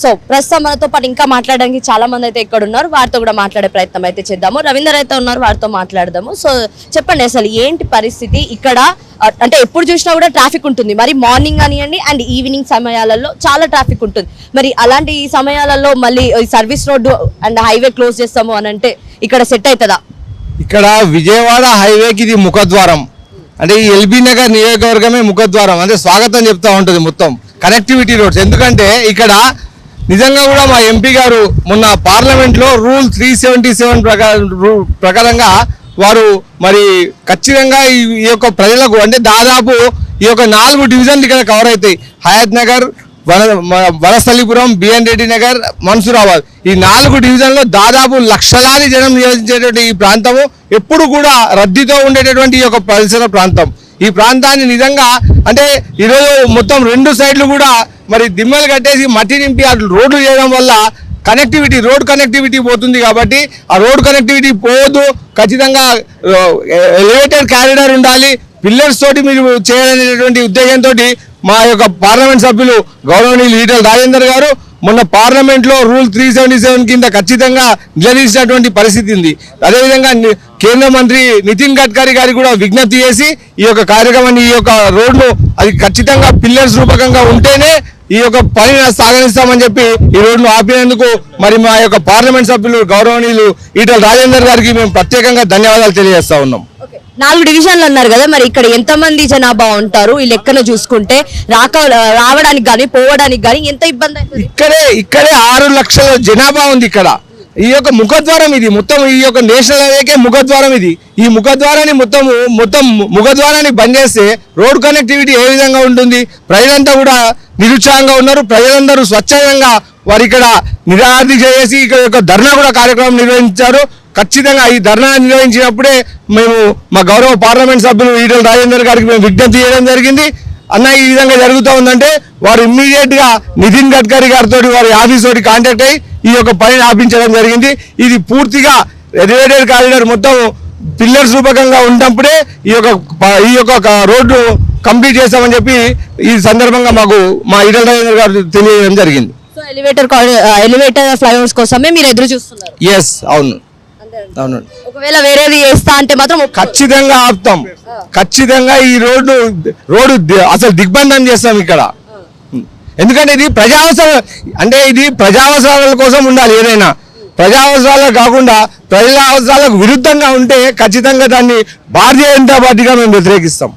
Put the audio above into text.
So ప్రస్తుతం మనతో పాటు ఇంకా మాట్లాడడానికి చాలా మంది అయితే ఇక్కడ ఉన్నారు. వారితో కూడా మాట్లాడే ప్రయత్నం అయితే చేద్దాము. రవీందర్ అయితే ఉన్నారు వారితో మాట్లాడదాము. సో చెప్పండి అసలు ఏంటి పరిస్థితి? ఇక్కడ అంటే ఎప్పుడు చూసినా కూడా ట్రాఫిక్ ఉంటుంది. మరి మార్నింగ్ కానివ్వండి అండ్ ఈవినింగ్ సమయాలలో చాలా ట్రాఫిక్ ఉంటుంది. మరి అలాంటి ఈ సమయాలలో మళ్ళీ service road and highway close చేస్తాము అని అంటే ఇక్కడ సెట్ అవుతుందా? ఇక్కడ విజయవాడ హైవేకి ఇది ముఖద్వారం. అంటే ఈ ఎల్బీ నగర్ నియోజకవర్గమే ముఖద్వారం. అంటే స్వాగతం చెప్తా ఉంటుంది మొత్తం. కనెక్టివిటీ రోడ్స్ ఎందుకంటే ఇక్కడ నిజంగా కూడా మా ఎంపీ గారు మొన్న పార్లమెంట్లో రూల్ త్రీ సెవెంటీ సెవెన్ ప్రకారంగా వారు మరి ఖచ్చితంగా ఈ యొక్క ప్రజలకు అంటే దాదాపు ఈ యొక్క నాలుగు డివిజన్లు ఇక్కడ కవర్ అవుతాయి. హయాత్ నగర్ వన మ- వనస్థలిపురం బిఎన్ రెడ్డి నగర్ మన్సూరాబాద్. ఈ నాలుగు డివిజన్లో దాదాపు లక్షలాది జనం నియోజించేటువంటి ఈ ప్రాంతము ఎప్పుడు కూడా రద్దీతో ఉండేటటువంటి ఈ యొక్క పరిసర ప్రాంతం. ఈ ప్రాంతాన్ని నిజంగా అంటే ఈరోజు మొత్తం రెండు సైడ్లు కూడా మరి దిమ్మలు కట్టేసి మట్టి నింపి అటు రోడ్లు చేయడం వల్ల కనెక్టివిటీ రోడ్ కనెక్టివిటీ పోతుంది కాబట్టి ఆ రోడ్ కనెక్టివిటీ పోవద్దు ఖచ్చితంగా ఎలివేటెడ్ క్యారిడార్ ఉండాలి. పిల్లర్స్ తోటి మీరు చేయాలనేటువంటి ఉద్దేశంతో మా యొక్క పార్లమెంట్ సభ్యులు గౌరవనీయులు ఈటల రాజేందర్ గారు మొన్న పార్లమెంట్లో రూల్ త్రీ సెవెంటీ సెవెన్ కింద ఖచ్చితంగా నిలదీసినటువంటి పరిస్థితి ఉంది. అదేవిధంగా కేంద్ర మంత్రి నితిన్ గడ్కరీ గారికి కూడా విజ్ఞప్తి చేసి ఈ యొక్క కార్యక్రమాన్ని ఈ యొక్క రోడ్ను అది ఖచ్చితంగా పిల్లర్స్ రూపకంగా ఉంటేనే ఈ యొక్క పని సాగనిస్తామని చెప్పి ఈ రోడ్ను ఆపినందుకు మరి మా యొక్క పార్లమెంట్ సభ్యులు గౌరవనీయులు ఈటల రాజేందర్ గారికి మేము ప్రత్యేకంగా ధన్యవాదాలు తెలియజేస్తా ఉన్నాం. నాలుగు డివిజన్లు అన్నారు కదా మరి ఇక్కడ ఎంతమంది జనాభా ఉంటారు? ఈ లెక్కన చూసుకుంటే రాక రావడానికి కానీ పోవడానికి కానీ ఎంత ఇబ్బంది ఇక్కడే ఇక్కడే ఆరు లక్షల జనాభా ఉంది ఇక్కడ. ఈ యొక్క ముఖద్వారం ఇది. మొత్తం ఈ యొక్క నేషనల్ హైవేకే ముఖద్వారం ఇది. ఈ ముఖద్వారాన్ని మొత్తం మొత్తం ముఖద్వారాన్ని బంద్ చేస్తే రోడ్ కనెక్టివిటీ ఏ విధంగా ఉంటుంది? ప్రజలంతా కూడా నిరుత్సాహంగా ఉన్నారు. ప్రజలందరూ స్వచ్ఛందంగా వారు ఇక్కడ నిరాధి చేసి ఇక్కడ యొక్క ధర్నా కూడా కార్యక్రమం నిర్వహించారు. ఖచ్చితంగా ఈ ధర్నా నిర్వహించినప్పుడే మేము మా గౌరవ పార్లమెంట్ సభ్యులు ఈటల రాజేందర్ గారికి మేము విజ్ఞప్తి చేయడం జరిగింది. అన్న ఈ విధంగా జరుగుతూ ఉందంటే వారు ఇమ్మీడియట్గా నితిన్ గడ్కరీ గారితో వారి ఆఫీస్ తోటి కాంటాక్ట్ అయ్యి ఈ యొక్క పనిని ఆపించడం జరిగింది. ఇది పూర్తిగా ఎలివేటెడ్ కారిడార్ మొత్తం పిల్లర్స్ రూపకంగా ఉన్నప్పుడే ఈ యొక్క ఈ యొక్క రోడ్డు కంప్లీట్ చేస్తామని చెప్పి ఈ సందర్భంగా మాకు మా ఈటల రాజేందర్ గారు తెలియజేయడం జరిగింది. ఎలివేటర్ ఎలివేటర్ ఫ్లైఓవర్స్ కోసమే మీరు ఎదురు చూస్తున్నారు? ఎస్ అవును. అవును. ఒకవేళ వేరేది చేస్తా అంటే మాత్రం. ఖచ్చితంగా ఆపుతాం. ఖచ్చితంగా ఈ రోడ్డు రోడ్డు అసలు దిగ్బంధం చేస్తాం ఇక్కడ. ఎందుకంటే ఇది ప్రజా అవసరం అంటే ఇది ప్రజా అవసరాల కోసం ఉండాలి ఏదైనా. ప్రజా అవసరాలకు కాకుండా ప్రజల అవసరాలకు విరుద్ధంగా ఉంటే ఖచ్చితంగా దాన్ని భారతీయ జనతా పార్టీగా మేము వ్యతిరేకిస్తాం.